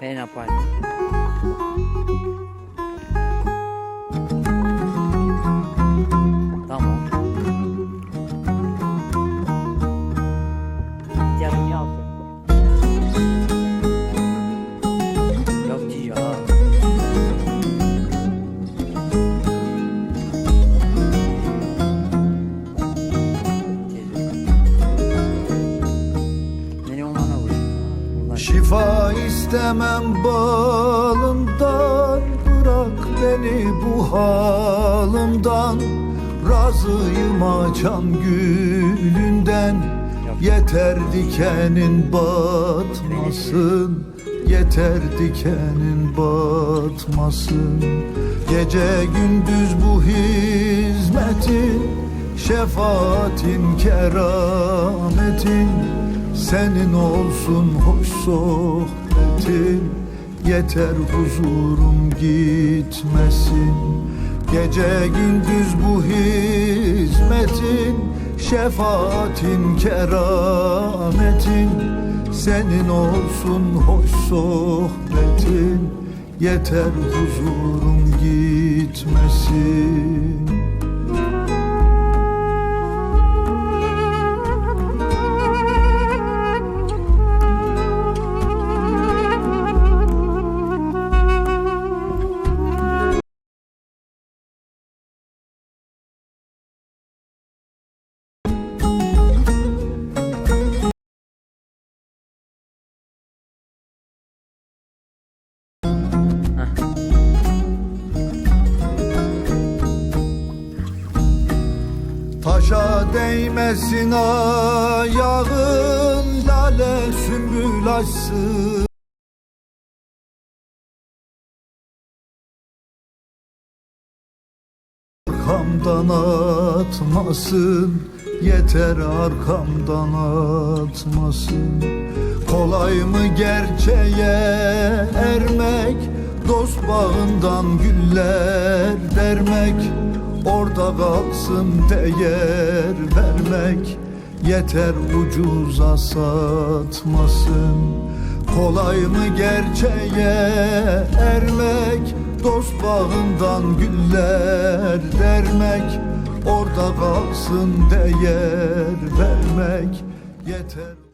Pena na parte. Şifa istemem balımdan Bırak beni bu halimden Razıyım açan gülünden. Yeter dikenin batmasın. Yeter dikenin batmasın. Gece gündüz bu hizmetin Şefaatin kerametin senin olsun hoş sohbetin Yeter huzurum gitmesin. Gece gündüz bu hizmetin Şefaatin kerametin. Senin olsun hoş sohbetin Yeter huzurum gitmesin Taşa değmesin ayağın Lale sümbül açsın. Arkamdan atmasın Yeter arkamdan atmasın. Kolay mı gerçeğe ermek Dost bağından güller dermek Orada kalsın değer vermek Yeter ucuza satmasın. Kolay mı gerçeğe ermek Dost bağından güller dermek. Orada kalsın değer vermek Yeter